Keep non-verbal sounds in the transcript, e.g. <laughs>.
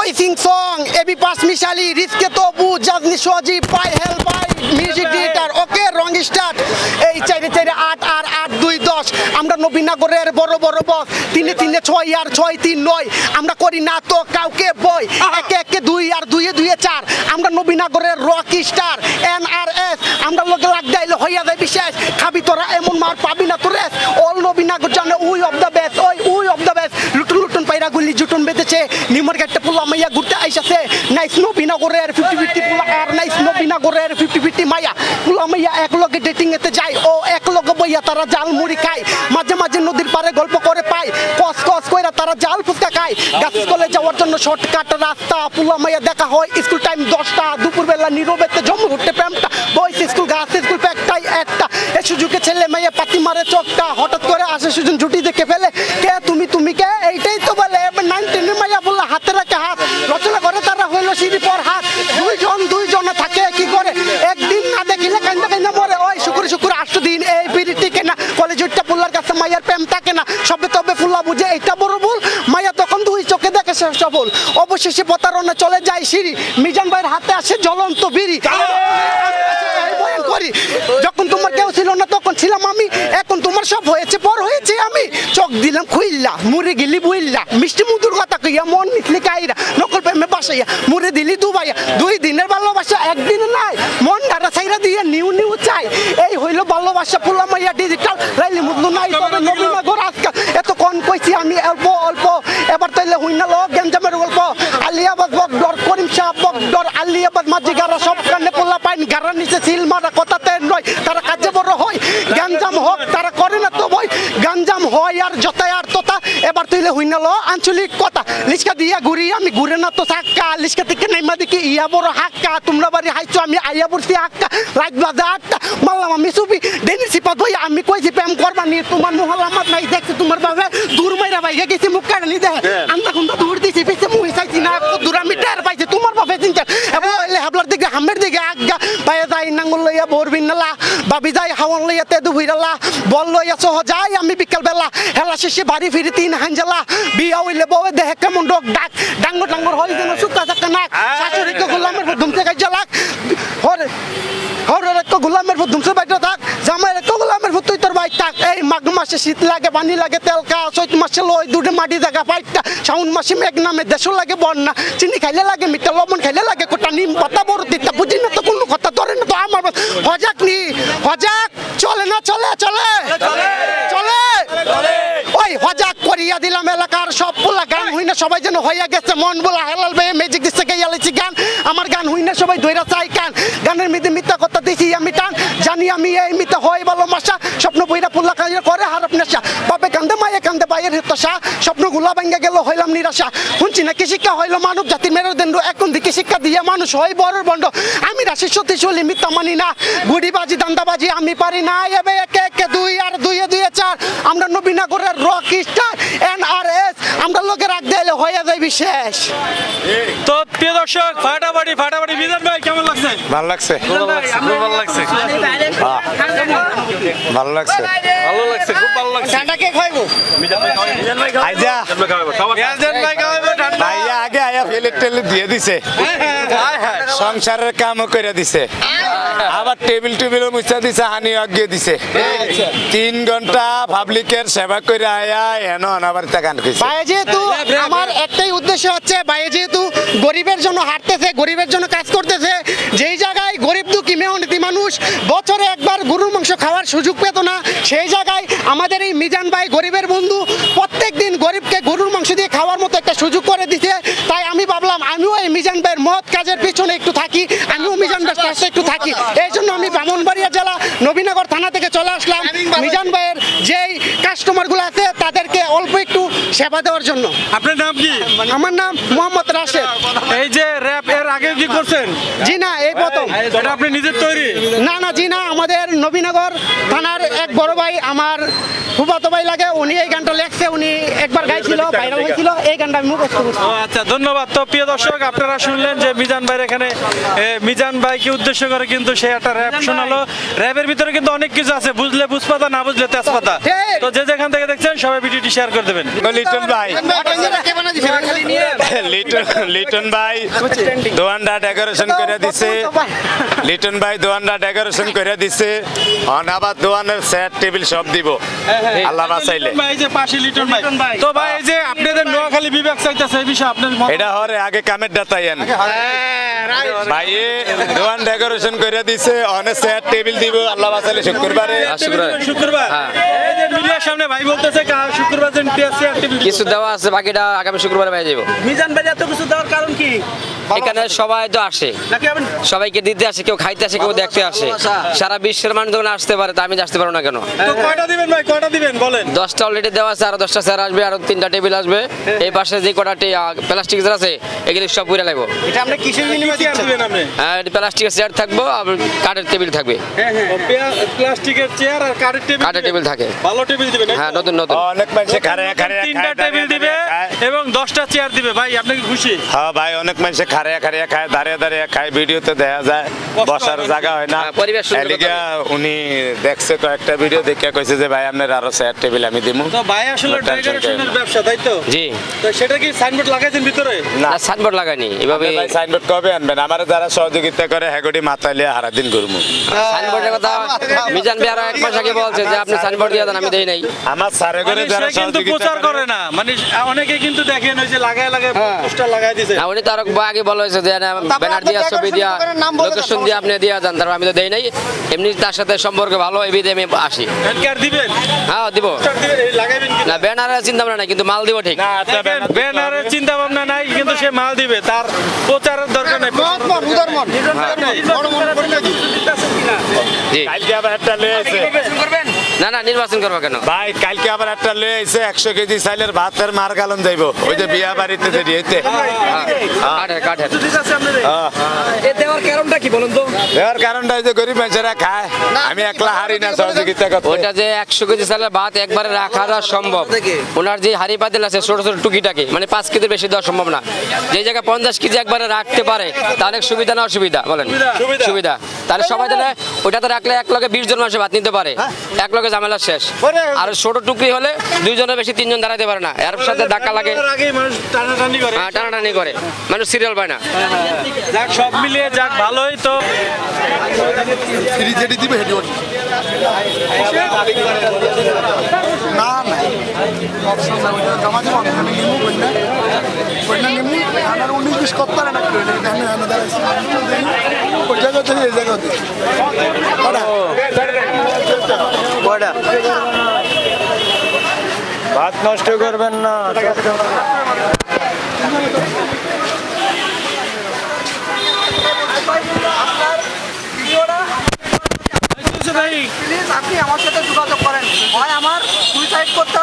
ওই Singh song AB pass মিশালি রিস্কে তবু জাজনি সজি পাই হেল পাই মিউজিক ডিরেক্টর ওকে রং স্টার্ট এই চাইরে চাইরে আট আর আট দুই দশ। আমরা নবীনগরের বড় বড় বস তিনে তিনে ছয় আর ছয় তিন নয়। আমরা করি না তো কাউকে বই। একে একে দুই আর দুইয়ে দুইয়ে চার। আমরা নবীনগরের rock star N R S আমরা লোকে লাগ যাইলে হইয়া যায় বিশেষ খাবি তোরা এমন মার পাবি না তোর। অল নবীনগর জানে উই অফ দ্য বেস্ট ওই উই অফ দ্য বেস্ট লুটুন লুটুন পাইরা গুলি জুটুন বেঁধেছে। নিমর গাড়িতে পোলা মাইয়া ঘুরতে আইসাছে নাইস নবীনগরের ফিফটি ফিফটি পোলা আর নাইস নবীনগরের ফিফটি ফিফটি মাইয়া পোলা মাইয়া এক লগে ডেটিং এতে যায়, ও এক লগে বইয়া তারা জাল মুড়ি খায়। মাঝে মাঝে নদীর পারে গল্প করে পায়। কস কস কইরা তারা জাল ফুচকা খায়। গাছ স্কুলে যাওয়ার জন্য শর্টকাট রাস্তা, পোলা মাইয়া দেখা হয় স্কুল টাইম দশটা, দুপুরবেলা নীরবেতে জম্মু ঘুরতে প্রেমটা। বয়স স্কুল গাছ স্কুল একটাই একটা। এ সুযোগে ছেলে মেয়ে পাতি মারে চোখটা। হঠাৎ করে আসে সুজন ছুটি দেখে ফেলে। কে তুমি তুমি কে? এইটাই তো বলে নাইন টেনের মাইয়া বলল হাতে রাখে হাত। হইল সিঁড়ি পর হাত। দুইজন দুইজনে থাকে কি করে? একদিন না দেখিলে কান্দা কান্দা মরে। ওই শুকুর শুকুর আষ্ট দিন এই পিড়ি টিকে না কলেজ উঠটা পুল্লার কাছে মাইয়ার প্রেম থাকে না সবে তবে ফুল্লা বুঝে এটা বড় ভুল। মাইয়া তখন দুই চোখে দেখে সে সফল অবশেষে প্রতারণা চলে যায় সিঁড়ি। মিজান ভাইয়ের হাতে আসে জ্বলন্ত বিড়ি। করি যখন তোমার কেউ ছিল না তখন ছিলাম আমি। তোমার সব হয়েছে পর হয়েছে আমি। চোখ দিলাম খুইল্লা মুড়ে গেলি বুইল্লা। মিষ্টি মুদুর কথা কইয়া মন মিথলি কাইরা নকল প্রেমে বাসাইয়া মুড়ে দিলি দুবাইয়া। দুই দিনের ভালোবাসা একদিন নাই মন ডাটা সাইরা দিয়ে নিউ নিউ চাই। এই হইল ভালোবাসা ফুলা মাইয়া ডিজিটাল লাইলি মুদলু নাই তবে নবীনগর আজকাল এত কন কইছি আমি অল্প অল্প। এবার তাইলে হইনা লো গেঞ্জামের গল্প আলিয়াবাদ বকডর করিম শাহ বকডর আলিয়াবাদ মাঝি গারা সব কানে পোলা পাইন। গারা নিচে সিল মারা কথাতে নয় তারা কাজে বড় হয় গাঞ্জাম হোক তারা গাঞ্জাম হয় আর যতায় আর তোতা এবার তুইলে হইনা লো আঞ্চলিক কথা। লিস্কা দিয়া ঘুরি আমি ঘুরে না তো সাক্কা। লিস্কা থেকে নেমা দেখি ইয়া বড় হাক্কা। তোমরা বাড়ি হাইছো আমি আইয়া বসছি হাক্কা। রাত বাজে আটটা। মারলাম আমি সুবি ডেনি সিপাত ভাই আমি কইছি প্রেম করবা নি। তোমার মহল আমার নাই দেখছি তোমার বাবে দূর মাইরা ভাই গেছি মুখ কাটা নি দেখ আন্দা কুন্দা দূর দিছি পিছে মুই চাইছি না দূর আমি টের পাইছি তোমার বাবে চিন্তা। এবং হাবলার দিকে হামের দিকে আজ্ঞা। বাইরে যাই নাঙ্গল লইয়া বরবিন নালা বাবি যাই হাওয়ান লইয়া তেদু ভুইরালা বল লইয়া সহ যাই আমি বিকাল বেলা হেলা শেষে বাড়ি ফিরি তিন হাঞ্জালা। বিয়া হইলে বউয়ে দেহে কেমন ডক ডাক। ডাঙ্গর ডাঙ্গর হই যেন সুতা চাকা নাক শাশুড়িকে গোলামের ধুমতে গাই জ্বালাক হরে হরে একটা গোলামের ভূত ধুমসে বাইরে থাক। জামাইয়ের একটা গোলামের ভূত তুই তোর বাইক থাক। এই মাঘ মাসে শীত লাগে পানি লাগে তেল খা চৈত মাসে লই দুটে মাটি জায়গা পাইটা শাউন মাসে মেঘ নামে দেশ লাগে বন্যা। চিনি খাইলে লাগে মিঠা লবণ খাইলে লাগে কোটা নিম পাতা বড় দিতা বুঝি না চলে। চলে। ওই হজাক করিয়া দিলাম এলাকার সব পোলা গান হই না সবাই যেন হইয়া গেছে মন বলা হেলাল বে ম্যাজিক দিচ্ছে গাইয়ালেছি গান। আমার গান হই না সবাই ধৈরা চাই গান গানের মধ্যে মিথ্যা কথা দিছি আমি টান। জানি আমি এই মিথ্যা হয় ভালোবাসা স্বপ্ন বইরা পোলা কাজ করে কান্দে কান্দে হতাশা স্বপ্নগুলা ভাঙ্গা গেল হইলাম নিরাশা। শুনছি না কি শিক্ষা হইল মানব জাতির মেরুদণ্ড এখন দিকে শিক্ষা দিয়ে মানুষ হয় বড় বন্ড। আমি রাশি সত্যি চলি মিথ্যা মানি না গুড়িবাজি দান্দাবাজি আমি পারি না। এবে একে একে দুই আর দুইয়ে দুইয়ে চার। আমরা নবীনগরের rock star N R S আমরা লোকের রাখ দিলে হয়ে যায় বিশেষ। তো প্রিয় দর্শক ফাটাফাটি ফাটাফাটি। বিধান ভাই কেমন লাগছে? ভালো লাগছে। ভালো লাগছে ভালো লাগছে? ভালো লাগছে। ভালো লাগছে খুব ভালো লাগছে। ঠান্ডা কে খাইবো সংসারের করে দিছে। আবার টেবিল মুছা দিছে, হানি দিছে। তিন ঘণ্টা পাবলিকের সেবা করে আয়া, এন আবার গান যেহেতু আমার একটাই উদ্দেশ্য হচ্ছে ভাই যেহেতু গরিবের জন্য হাঁটতেছে, গরিবের জন্য কাজ করতেছে, যেই জায়গায় গরিব দুঃখী মেহনতি মানুষ বছরে একবার গরুর মাংস খাওয়ার সুযোগ পেত না। সেই জায়গায় আমাদের এই মিজান ভাই গরিবের বন্ধু প্রত্যেক দিন গরিবকে গরুর মাংস দিয়ে খাওয়ার মতো একটা সুযোগ করে দিতে তাই আমি ভাবলাম আমিও এই মিজান ভাইয়ের মহৎ কাজের পিছনে একটু থাকি আমিও মিজান ভাইয়ের কাছে একটু থাকি। এই জন্য আমি ব্রাহ্মণবাড়িয়া জেলা নবীনগর থানা থেকে চলে আসলাম। মিজান ভাইয়ের যেই কাস্টমারগুলো আছে তাদেরকে অল্প একটু সেবা দেওয়ার জন্য। আপনার নাম কি? আমার নাম মোহাম্মদ রাশেদ। এই যে র্যাপ এর আগে কি করছেন? জি না এই প্রথম। এটা আপনি নিজের তৈরি? না না জি না আমাদের নবীনগর থানার এক বড় ভাই আমার ফুফাতো ভাই লাগে উনি এই গানটা লেখছে উনি একবার গাইছিল ভাইরাল হয়েছিল এই গানটা আমি মুখস্থ করছি। আচ্ছা ধন্যবাদ। তো প্রিয় দর্শক আপনারা শুনলেন যে মিজান ভাইয়ের এখানে মিজান ভাইকে উদ্দেশ্য করে কিন্তু সে একটা র্যাপ শোনালো। র্যাপের ভিতরে কিন্তু অনেক কিছু আছে বুঝলে বুঝপাতা না বুঝলে তেজপাতা। তো যে যেখান থেকে দেখছেন সবাই ভিডিওটি শেয়ার করে দেবেন। লিটন ভাই। লিটন লিটন ভাই দোয়ানটা ডেকোরেশন করে দিছে। লিটন ভাই দোয়ানটা ডেকোরেশন করে দিছে। অন আবার দোয়ানের চেয়ার টেবিল সব দিব। আল্লাহ বাঁচাইলে। ভাই যে পাশে লিটন ভাই। তো ভাই এই যে আপনাদের নোয়াখালী বিভাগ চাইতেছে এই বিষয়ে আপনার মত- এটা হরে আগে কামের ডাতাইয়েন ভাই এ দোয়ান ডেকোরেশন করে দিছে। অনেক চেয়ার টেবিল দিব। আল্লাহ বাঁচাইলে শুক্রবারে। শুক্রবার। শুক্রবার এই যে মিডিয়ার সামনে ভাই বলতেছে কা- শুক্রবার দিন কিছু দেওয়া আছে বাকিটা আগামী শুক্রবার পেয়ে যাব। মিজান ভাই এত কিছু দেওয়ার কারণ কি? এখানে সবাই তো আসে। সবাইকে দিতে আসে কেউ খাইতে আসে কেউ দেখতে আসে। সারা বিশ্বের মানুষ যখন আসতে পারে তা আমি আসতে পারব না কেন? কয়টা দিবেন ভাই? কয়টা দিবেন? বলেন। দশটা অলরেডি দেওয়া আছে আর দশটা চেয়ার আসবে আর তিনটা টেবিল আসবে। এই পাশে যে কটা প্লাস্টিক আছে এগুলি সব পুরে লাগবো। এটা আমরা কিসের বিনিময়ে আপনি? আর প্লাস্টিকের চেয়ার থাকব আর কাঠের টেবিল থাকবে। পেয়া- প্লাস্টিকের চেয়ার আর কাঠের টেবিল কাঠের টেবিল থাকে। ভালো টেবিল দিবেন হ্যাঁ নতুন নতুন। অনেক মানুষে খারে খারে তিনটা টেবিল দিবে এবং দশটা চেয়ার দিবে। ভাই আপনি কি খুশি? হ্যাঁ ভাই অনেক মানুষে খারে খারে খায় দাঁড়িয়ে দাঁড়িয়ে খায় ভিডিওতে দেখা যায় বসার জায়গা হয় না। পরিবেশ উনি দেখছে কয়েকটা ভিডিও দেখে কইছে যে ভাই আপনার আরও চেয়ার টেবিল আমি দিমু। তো ভাই আসলে ডেকোরেশনের ব্যবসা তাই তো? জি। তো সেটা কি সাইনবোর্ড লাগাইছেন ভিতরে? না। সাইনবোর্ড লাগানি এভাবে ভাই সাইনবোর্ড কবে আনবেন? আমার যারা সহযোগিতা করে হ্যাগোটি মাথায় লিয়ে হারা দিন ঘুরমু সাইনবোর্ডের কথা <laughs> মিজান ভাই আরও এক মাস আগে বলছে যে আপনি সাইনবোর্ড দিয়ে দেন আমি দেই নাই। আমার সারে করে মানে যারা কিন্তু প্রচার করে। না। মানে অনেকে কিন্তু দেখেন ওই যে লাগায় লাগায় পোস্টার লাগাই দিছে। না উনি তো আগে বলা হয়েছে যে ব্যানার দিয়া ছবি দিয়া করেন, নাম বলে দেন, লোকেশন দিয়ে আপনি দিয়া যান তারপর আমি তো দেই নাই। এমনি তার সাথে সম্পর্ক ভালো এই বিধে আমি আসি। আর দিবেন? হ্যাঁ দিব। না ব্যানারের চিন্তা ভাবনা নাই কিন্তু মাল দিব ঠিক। না আচ্ছা ব্যানারের চিন্তা ভাবনা নাই কিন্তু সে মাল দিবে তার প্রচারের দরকার নাই। জি। কালকে আবার একটা লয়ে আইছে না না নির্বাচন করব কেন? ভাই কালকে আবার একটা লয়ে আইছে একশো কেজি চাইলের ভাতের মার গালন যাইবো। ওই যে বিয়া বাড়িতে যে। দিয়েছে কাঠের কাঠের দেওয়ার কারণটা যে গরিব মানুষেরা খায়। আমি একলা হারি না সহযোগিতা করতে। ওটা যে একশো কেজি চালের ভাত একবারে রাখা দেওয়া সম্ভব। ওনার যে হাড়ি পাতিল আছে ছোট ছোট টুকিটাকি মানে পাঁচ কেজির বেশি দেওয়া সম্ভব না। যে জায়গায় পঞ্চাশ কেজি একবারে রাখতে পারে তা অনেক সুবিধা না অসুবিধা? বলেন। সুবিধা। সুবিধা। তাহলে সবাই তাহলে ওটাতে রাখলে এক লগে বিশ জন মানুষ ভাত নিতে পারে। এক লগে ঝামেলা শেষ। আর ছোট টুকরি হলে দুইজনের বেশি তিনজন দাঁড়াতে পারে না। এর সাথে ধাক্কা লাগে। এর আগেই মানুষ টানাটানি করে। হ্যাঁ, টানাটানি করে। মানুষ সিরিয়াল পায় না। যাক সব মিলিয়ে যাক ভালোই তো। দিবে না না। উনিশ করতে পারে জায়গা জায়গা থেকে কটা ভাত নষ্ট করবেন না। প্লিজ আপনি আমার সাথে যোগাযোগ করেন। হয় আমার সুইসাইড করতে